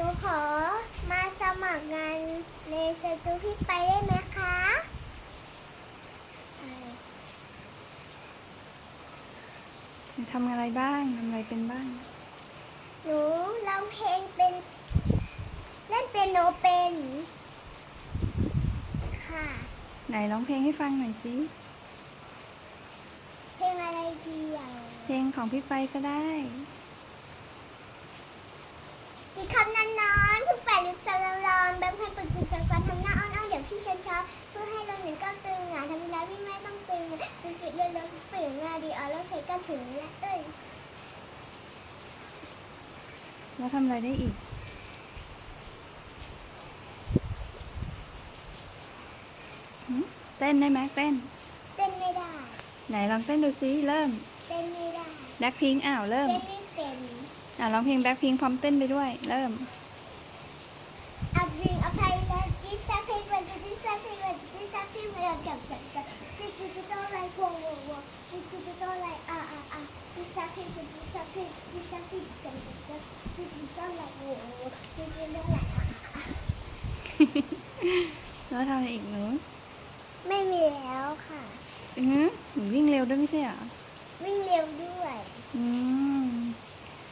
นูขอมาสมัครงานในสตูพี่ไปได้ไหมคะเอ่อทำอะไรบ้างทำอะไรเป็นบ้าง หนูร้องเพลงเป็น เล่นเปียโนเป็น ค่ะ ไหนร้องเพลงให้ฟังหน่อยสิ เพลงอะไรดีอะเพลงของพี่ไปก็ได้ ดีคำนานน รื่อยๆเปลี่ยนงานดีอ๋อแล้วเพลงก็ถึงแล้วเอ้ยแล้วทำอะไรได้อีก หืมเต้นได้ไหมเต้นเต้นไม่ได้ไหนลองเต้นดูซิเริ่มเต้นไม่ได้แบ็คพิงอ้าวเริ่มเต้นไม่เป็นอะร้องเพลงแบ็คพิงพร้อมเต้นไปด้วย เริ่ม ซาเพย์วันกับกับกับดิจิจิโตไลท์วงวงวงดิจิจิโตไลท์อ่าอ่าอ่าดิสซาเพย์วันดิสซาเพย์ดิสซาเพย์กับกับกับดิจิโตไลท์วงวงดิจิโตไลท์อ่าอ่าแล้วทำอะไรอีกหนูไม่มีแล้วค่ะอือหือหนูวิ่งเร็วด้วยไม่ใช่เหรอวิ่งเร็วด้วยอืม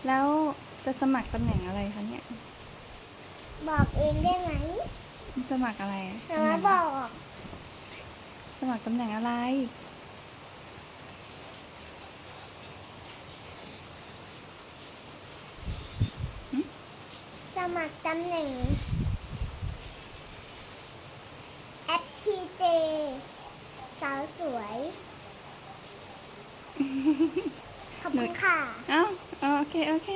แล้วจะสมัครตำแหน่งอะไรคะเนี่ยบอกเองได้ไหมสมัครอะไรหนูมาบอก สมัครตำแหน่งอะไร สมัครตำแหน่ง FTJ สาวสวย ขอบคุณค่ะ เอ้าอ๋อโอเค โอเค